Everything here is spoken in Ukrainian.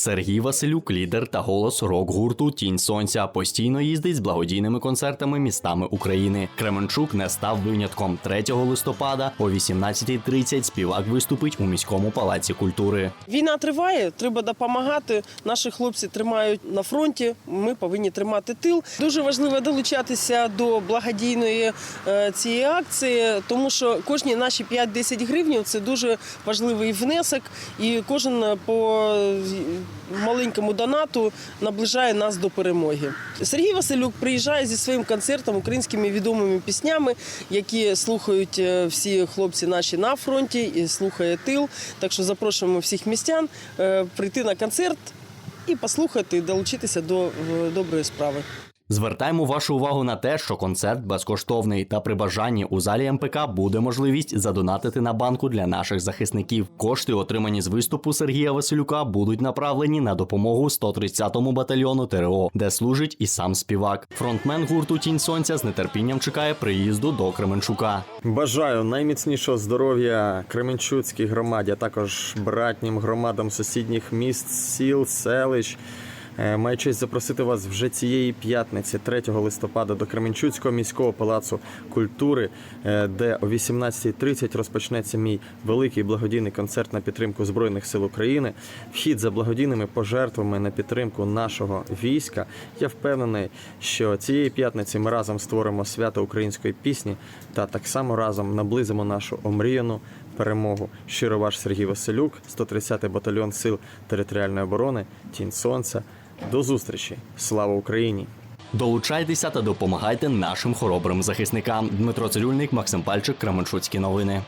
Сергій Василюк, лідер та голос рок-гурту Тінь Сонця, постійно їздить з благодійними концертами містами України. Кременчук не став винятком. 3 листопада о 18.30 співак виступить у міському палаці культури. Війна триває, треба допомагати. Наші хлопці тримають на фронті. Ми повинні тримати тил. Дуже важливо долучатися до благодійної е, цієї акції, тому що кожні наші 5-10 гривень це дуже важливий внесок, і кожен по маленькому донату наближає нас до перемоги. Сергій Василюк приїжджає зі своїм концертом українськими відомими піснями, які слухають е, всі хлопці наші на фронті і слухає тил. Так що запрошуємо всіх містян е, прийти на концерт і послухати, долучитися до доброї справи. Звертаємо вашу увагу на те, що концерт безкоштовний, та при бажанні у залі МПК буде можливість задонатити на банку для наших захисників. Кошти, отримані з виступу Сергія Василюка, будуть направлені на допомогу 130-му батальйону ТРО, де служить і сам співак. Фронтмен гурту Тінь Сонця з нетерпінням чекає приїзду до Кременчука. Бажаю найміцнішого здоров'я Кременчуцькій громаді, а також братнім громадам сусідніх міст, сіл, селищ. Е, Маю честь запросити вас вже цієї п'ятниці, 3 листопада, до Кременчуцького міського палацу культури, е, де о 18.30 розпочнеться мій великий благодійний концерт на підтримку Збройних сил України. Вхід за благодійними пожертвами на підтримку нашого війська. Я впевнений, що цієї п'ятниці ми разом створимо свято української пісні та так само разом наблизимо нашу омріяну перемогу. Щиро ваш Сергій Василюк, 130-й батальйон сил територіальної оборони, Тінь Сонця. До зустрічі! Слава Україні! Долучайтеся та допомагайте нашим хоробрим захисникам. Дмитро Цирюльник, Максим Пальчик, Кременчуцькі новини.